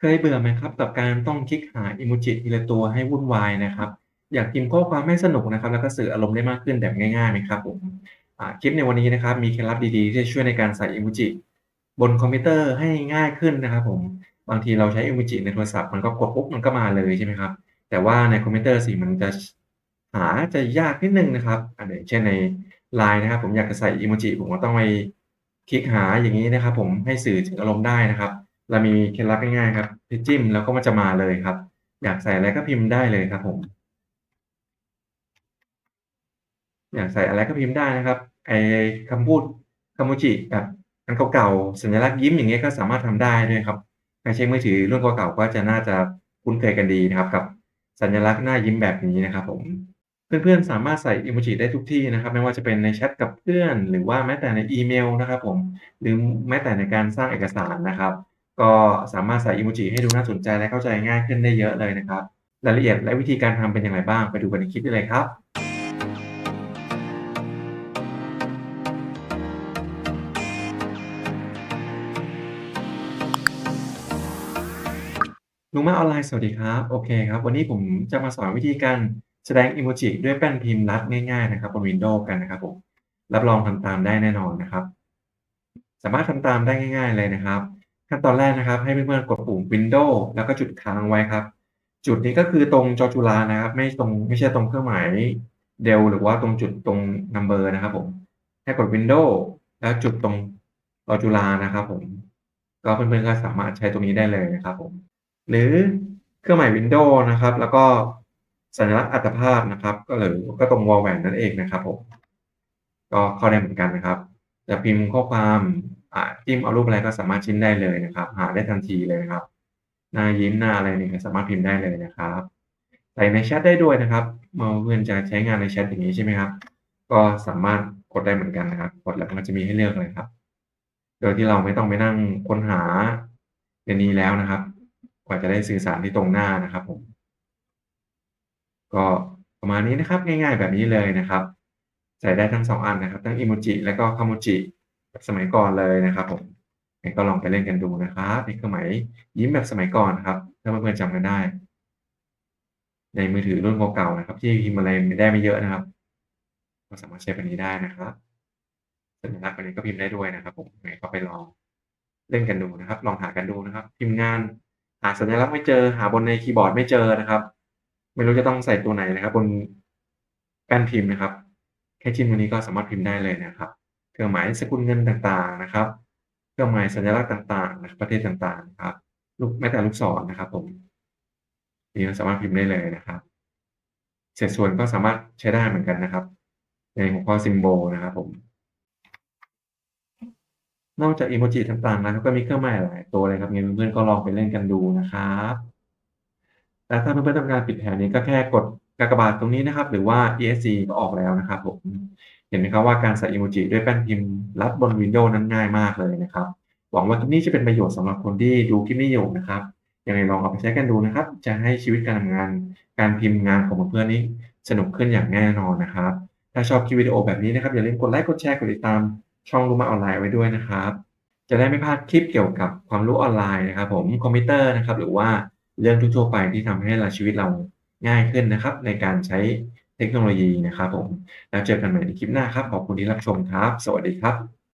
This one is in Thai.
เคยเบื่อไหมครับ กับการต้องคลิกหาอิโมจิทีละตัวให้วุ่นวายนะครับ อยากพิมพ์ข้อความให้สนุกนะครับ แล้วก็สื่ออารมณ์ได้มากขึ้นแบบง่ายๆไหมครับผมอ่าคลิปในวันนี้นะครับ มีเคล็ดลับดีๆที่จะช่วยในการใส่อิโมจิบนคอมพิวเตอร์ให้ง่ายขึ้นนะครับ ผมบางทีเราใช้อิโมจิในโทรศัพท์มันก็กดปุ๊บมันก็มาเลยใช่ไหมครับ แต่ว่าในคอมพิวเตอร์สิมันจะหาจะยากนิดนึงนะครับอันอย่างเช่นใน LINE นะครับ ผมอยากจะใส่อิโมจิผมก็ต้องไปคลิกหาอย่างนี้นะครับ ผมให้สื่อถึงอารมณ์ได้นะครับ เรามีเคล็ดลับง่ายๆครับไปจิ้มแล้วก็มันจะมาเลยครับ อยากใส่อะไรก็พิมพ์ได้เลยครับ ผม อยากใส่อะไรก็พิมพ์ได้นะครับ ไอคำพูดคัมโมจิแบบอันเก่าๆสัญลักษณ์ยิ้มอย่างเงี้ยก็สามารถทำได้ด้วยครับใครใช้มือถือรุ่นเก่าๆก็จะน่าจะคุ้นเคยกันดีนะครับ กับสัญลักษณ์หน้ายิ้มแบบนี้นะครับ ผมเพื่อนๆสามารถใส่อิโมจิได้ทุกที่นะครับ ไม่ว่าจะเป็นในแชตกับเพื่อน หรือว่าแม้แต่ในอีเมลนะครับ ผม หรือแม้แต่ในการสร้างเอกสารนะครับ ก็สามารถใส่อิโมจิให้ดูน่าสนใจและเข้าใจง่ายขึ้นได้เยอะเลยนะครับ รายละเอียดและวิธีการทำเป็นอย่างไรบ้าง ไปดูกันในคลิปได้เลยครับลุงมาออนไลน์สวัสดีครับ โอเคครับ วันนี้ผมจะมาสอนวิธีการแสดงอิโมจิด้วยแป้นพิมพ์รัดง่ายๆนะครับบน Windows กันนะครับผมรับรองทำตามได้แน่นอนนะครับ สามารถทำตามได้ง่าย ๆ เลยนะครับ ขั้นตอนแรกนะครับ ให้เพื่อนๆกดปุ่ม Windows แล้วก็จุดค้างไว้ครับ จุดนี้ก็คือตรงจอจุฬานะครับ ไม่ตรงไม่ใช่ตรงเครื่องหมายเดลหรือว่าตรงจุดตรง number นะครับผมให้กด Windows แล้วจุดตรงจอจุฬานะครับ ผม ก็เพื่อนๆก็สามารถใช้ตรงนี้ได้เลยนะครับผม หรือเครื่องหมาย Windows นะครับ แล้วก็สัญลักษณ์อัตภาพนะครับ ก็หรือก็ตรงวอลแหวนนั่นเองนะครับผมก็เข้าได้เหมือนกันนะครับ จะพิมพ์ข้อความ อ่าจิ้มเอารูปอะไรก็สามารถชิ้นได้เลยนะครับ หาได้ทันทีเลยนะครับ หน้ายิ้มหน้าอะไรนี่ก็สามารถพิมพ์ได้เลยนะครับใส่ในแชทได้ด้วยนะครับเมื่อเพื่อนจะใช้งานในแชทอย่างนี้ใช่ไหมครับ ก็สามารถกดได้เหมือนกันนะครับ กดแล้วมันจะมีให้เลือกเลยครับ โดยที่เราไม่ต้องไปนั่งค้นหาในนี้แล้วนะครับ กว่าจะได้สื่อสารที่ตรงหน้านะครับผม ก็ประมาณนี้นะครับง่าย ๆแบบนี้เลยนะครับ ใส่ได้ทั้งสองอันนะครับ ทั้งอิโมจิและก็คาโมจิ สมัยก่อนเลยนะครับผมงั้นก็ลองไปเล่นกันดูนะครับในเครื่องหมายยิ้มแบบสมัยก่อนครับ ถ้าเพื่อนๆจำกันได้ ในมือถือรุ่นเก่าๆนะครับ ที่พิมพ์อะไรไม่ได้ไม่เยอะนะครับ ก็สามารถใช้แบบนี้ได้นะครับสัญลักษณ์แบบนี้ก็พิมพ์ได้ด้วยนะครับ ผมยังไงก็ไปลองเล่นกันดูนะครับ ลองหากันดูนะครับ พิมพ์งานหาสัญลักษณ์ไม่เจอ หาบนในคีย์บอร์ดไม่เจอนะครับ ไม่รู้จะต้องใส่ตัวไหนนะครับ บนแป้นพิมพ์นะครับ แค่จิ้มตัวนี้ก็สามารถพิมพ์ได้เลยนะครับ เครื่องหมายสกุลเงินต่างๆนะครับ เครื่องหมายสัญลักษณ์ต่างๆนะครับประเทศต่างๆครับลูกแม้แต่ลูกศรนะครับ ผมนี่สามารถพิมพ์ได้เลยนะครับ เศษส่วนก็สามารถใช้ได้เหมือนกันนะครับ ในหัวข้อซิมโบลนะครับ ผม นอกจากอิโมจิต่างๆนะครับก็มีเครื่องหมายหลายตัวเลยครับเพื่อนๆก็ลองไปเล่นกันดูนะครับแล้วถ้าเพื่อนๆต้องการปิดแผนนี้ก็แค่กด กากบาทตรงนี้นะครับ หรือว่า ESC ก็ออกแล้วนะครับผม เห็นไหมครับว่าการใส่อิโมจิด้วยแป้นพิมพ์รัดบน Windows นั้นง่ายมากเลยนะครับ หวังว่าคลิปนี้จะเป็นประโยชน์สำหรับคนที่ดูคลิปนี้อยู่นะครับยังไงลองเอาไปใช้กันดูนะครับ จะให้ชีวิตการทำงาน การพิมพ์งานของเพื่อนนี้สนุกขึ้นอย่างแน่นอนนะครับ ถ้าชอบคลิปวิดีโอแบบนี้นะครับอย่าลืมกดไลค์กดแชร์กดติดตามช่องรู้มาออนไลน์ไว้ด้วยนะครับ จะได้ไม่พลาดคลิปเกี่ยวกับความรู้ออนไลน์นะครับ ผมคอมพิวเตอร์นะครับ หรือว่าเรื่องทั่วๆไปที่ทำให้เราชีวิตเรา ง่ายขึ้นนะครับ ในการใช้เทคโนโลยีนะครับผมแล้วเจอกันใหม่ในคลิปหน้าครับ ขอบคุณที่รับชมครับ สวัสดีครับ